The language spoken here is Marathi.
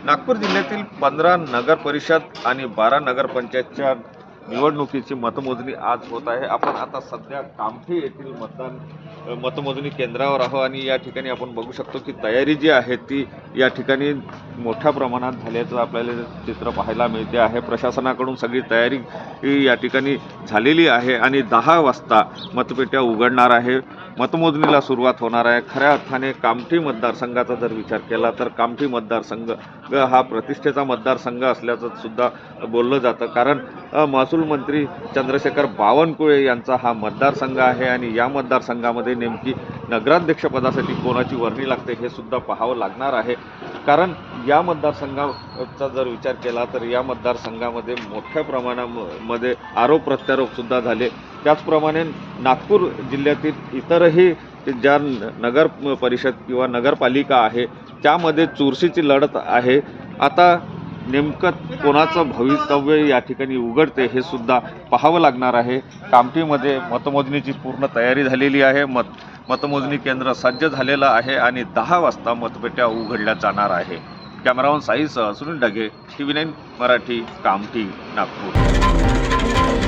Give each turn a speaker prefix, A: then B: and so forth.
A: नागपूर जिल्ह्यातील पंधरा नगर परिषद आणि बारा नगरपंचायतच्या निवडणुकीची मतमोजणी आज होत आहे. आपण आता सध्या कामठी येथील मतदान मतमोजणी केंद्रावर आहोत आणि या ठिकाणी आपण बघू शकतो की तयारी जी आहे ती या ठिकाणी मोठ्या प्रमाणात झाल्याचं आपल्याला चित्र पाहायला मिळते आहे. प्रशासनाकडून सगळी तयारी या ठिकाणी झालेली आहे आणि दहा वाजता मतपेट्या उघडणार आहे. मतमोजणीला सुरुवात होणार आहे. खऱ्या अर्थाने कामठी मतदारसंघाचा जर विचार केला तर कामठी मतदारसंघ हा प्रतिष्ठेचा मतदारसंघ असल्याचं सुद्धा बोललं जातं. कारण महसूल महसूल मंत्री चंद्रशेखर बावनकुळे यांचा हा मतदारसंघ आहे आणि या मतदारसंघामध्ये नेमकी नगराध्यक्षपदासाठी कोणाची वर्णी लागते हे सुद्धा पाहावं लागणार आहे. कारण या मतदारसंघाचा जर विचार केला तर या मतदारसंघामध्ये मोठ्या प्रमाणामध्ये आरोप प्रत्यारोपसुद्धा झाले. त्याचप्रमाणे नागपूर जिल्ह्यातील इतरही ज्या नगर परिषद किंवा नगरपालिका आहे त्यामध्ये चुरशीची लढत आहे. आता नेमकं कोणाचं भवितव्य या ठिकाणी उघडते हे सुद्धा पाहावं लागणार आहे. कामठीमध्ये मतमोजणीची पूर्ण तयारी झालेली आहे. मत मतमोजणी केंद्र सज्ज झालेलं आहे आणि दहा वाजता मतपेट्या उघडल्या जाणार आहे. Cameraman साईसह Sunil Dage T V nine Marathi Kamthi Nagpur.